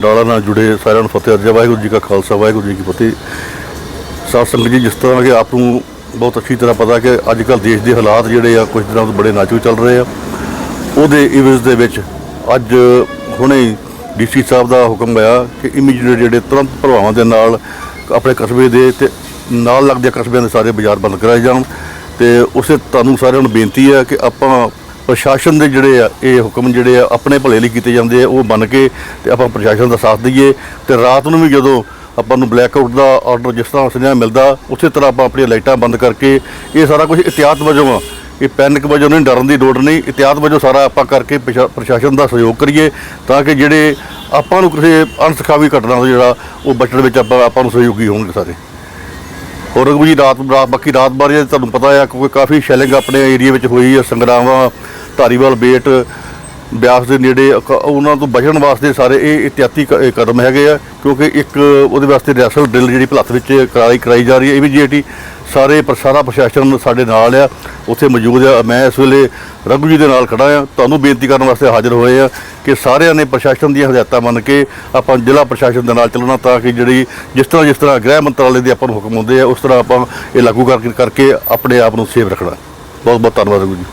ਡਾਲਾ ਨਾਲ ਜੁੜੇ ਸਾਰਿਆਂ ਨੂੰ ਫਤਿਹ ਅਰਜਾ ਵਾਹਿਗੁਰੂ ਜੀ ਕਾ ਖਾਲਸਾ, ਵਾਹਿਗੁਰੂ ਜੀ ਕੀ ਫਤਿਹ। ਸਾਧ ਸੰਗਤ ਜੀ, ਜਿਸ ਤਰ੍ਹਾਂ ਕਿ ਆਪ ਨੂੰ ਬਹੁਤ ਅੱਛੀ ਤਰ੍ਹਾਂ ਪਤਾ ਕਿ ਅੱਜ ਕੱਲ੍ਹ ਦੇਸ਼ ਦੇ ਹਾਲਾਤ ਜਿਹੜੇ ਆ, ਕੁਝ ਦਿਨਾਂ ਤੋਂ ਬੜੇ ਨਾਜ਼ੁਕ ਚੱਲ ਰਹੇ ਆ। ਉਹਦੇ ਇਵਜ਼ ਦੇ ਵਿੱਚ ਅੱਜ ਹੁਣੇ ਡੀਸੀ ਸਾਹਿਬ ਦਾ ਹੁਕਮ ਆਇਆ ਕਿ ਇਮੀਡੀਏਟ ਜਿਹੜੇ ਤੁਰੰਤ ਪ੍ਰਭਾਵਾਂ ਦੇ ਨਾਲ ਆਪਣੇ ਕਸਬੇ ਦੇ ਤੇ ਨਾਲ ਲੱਗਦੇ ਕਸਬਿਆਂ ਦੇ ਸਾਰੇ ਬਾਜ਼ਾਰ ਬੰਦ ਕਰਾਏ ਜਾਣ। ਤੇ ਉਸੇ ਤੁਹਾਨੂੰ ਸਾਰਿਆਂ ਨੂੰ ਬੇਨਤੀ ਹੈ ਕਿ ਆਪਾਂ ਪ੍ਰਸ਼ਾਸਨ ਦੇ ਜਿਹੜੇ ਆ, ਇਹ ਹੁਕਮ ਜਿਹੜੇ ਆ, ਆਪਣੇ ਭਲੇ ਲਈ ਕੀਤੇ ਜਾਂਦੇ ਆ, ਉਹ ਮੰਨ ਕੇ ਤੇ ਆਪਾਂ ਪ੍ਰਸ਼ਾਸਨ ਦਾ ਸਾਥ ਦਈਏ ਤੇ ਰਾਤ ਨੂੰ ਵੀ ਜਦੋਂ ਆਪਾਂ ਨੂੰ ਬਲੈਕ ਆਊਟ ਦਾ ਆਰਡਰ ਜਿਸ ਤਰ੍ਹਾਂ ਸੁਨੇਹਾ ਮਿਲਦਾ, ਉਸੇ ਤਰ੍ਹਾਂ ਆਪਾਂ ਆਪਣੀਆਂ ਲਾਈਟਾਂ ਬੰਦ ਕਰਕੇ ਇਹ ਸਾਰਾ ਕੁਝ ਇhtiyਾਤ ਵਜੋਂ ਆ। ਇਹ ਪੈਨਿਕ ਵਜੋਂ ਨਹੀਂ, ਡਰਨ ਦੀ ਲੋੜ ਨਹੀਂ ਇhtiyਾਤ ਵਜੋਂ ਸਾਰਾ ਆਪਾਂ ਕਰਕੇ ਪ੍ਰਸ਼ਾ- ਪ੍ਰਸ਼ਾਸਨ ਦਾ ਸਹਿਯੋਗ ਕਰੀਏ ਤਾਂ ਕਿ ਜਿਹੜੇ ਆਪਾਂ ਨੂੰ ਕਿਸੇ ਅਣਸਖਾਵੀ ਘਟਨਾ ਤੋਂ ਜਿਹੜਾ, ਉਹ ਬਚਣ ਵਿੱਚ ਆਪਾਂ ਆਪਾਂ ਨੂੰ ਸਹਿਯੋਗੀ ਹੋਣਗੇ ਸਾਰੇ। ਹੋਰ ਰਘੂ ਜੀ, ਰਾਤ ਰਾਤ, ਬਾਕੀ ਰਾਤ ਬਾਰੇ ਤੁਹਾਨੂੰ ਪਤਾ ਆ, ਕਿਉਂਕਿ ਕਾਫੀ ਸ਼ੈਲਿੰਗ ਆਪਣੇ ਏਰੀਆ ਵਿੱਚ ਹੋਈ ਹੈ ਸੰਗਰਾਵਾਂ ਧਾਰੀਵਾਲ ਬੇਟ, ਬਿਆਸ ਦੇ ਨੇੜੇ, ਅਕ- ਉਹਨਾਂ ਤੋਂ ਬਚਣ ਵਾਸਤੇ ਸਾਰੇ ਇਹ ਇਤਿਆਤੀ ਕਦਮ ਹੈਗੇ ਆ, ਕਿਉਂਕਿ ਇੱਕ ਉਹਦੇ ਵਾਸਤੇ ਰਿਹਰਸਲ ਡਰਿਲ ਜਿਹੜੀ ਭਲੱਥ ਵਿੱਚ ਕਰਾਈ ਕਰਾਈ ਜਾ ਰਹੀ ਹੈ, ਇਹ ਵੀ ਇਮੀਡੀਏਟਲੀ ਸਾਰੇ ਪਰ- ਸਾਰਾ ਪ੍ਰਸ਼ਾਸਨ ਸਾਡੇ ਨਾਲ ਆ, ਉੱਥੇ ਮੌਜੂਦ ਆ। ਮੈਂ ਇਸ ਵੇਲੇ ਰਘੂ ਜੀ ਦੇ ਨਾਲ ਖੜਾ ਆ। ਤੁਹਾਨੂੰ ਬੇਨਤੀ ਕਰਨ ਵਾਸਤੇ ਹਾਜ਼ਰ ਹੋਏ ਆ ਕਿ ਸਾਰਿਆਂ ਨੇ ਪ੍ਰਸ਼ਾਸਨ ਦੀਆਂ ਹਦਾਇਤਾਂ ਮੰਨ ਕੇ ਆਪਾਂ ਜ਼ਿਲ੍ਹਾ ਪ੍ਰਸ਼ਾਸਨ ਦੇ ਨਾਲ ਚੱਲਣਾ, ਤਾਂ ਕਿ ਜਿਹੜੀ ਜਿਸ ਤਰ੍ਹਾਂ ਜਿਸ ਤਰ੍ਹਾਂ ਗ੍ਰਹਿ ਮੰਤਰਾਲੇ ਦੇ ਆਪਾਂ ਨੂੰ ਹੁਕਮ ਹੁੰਦੇ ਆ, ਉਸ ਤਰ੍ਹਾਂ ਆਪਾਂ ਇਹ ਲਾਗੂ ਕਰਕੇ ਕਰਕੇ ਆਪਣੇ ਆਪ ਨੂੰ ਸੇਫ ਰੱਖਣਾ। ਬਹੁਤ ਬਹੁਤ ਧੰਨਵਾਦ ਰਘੂ ਜੀ।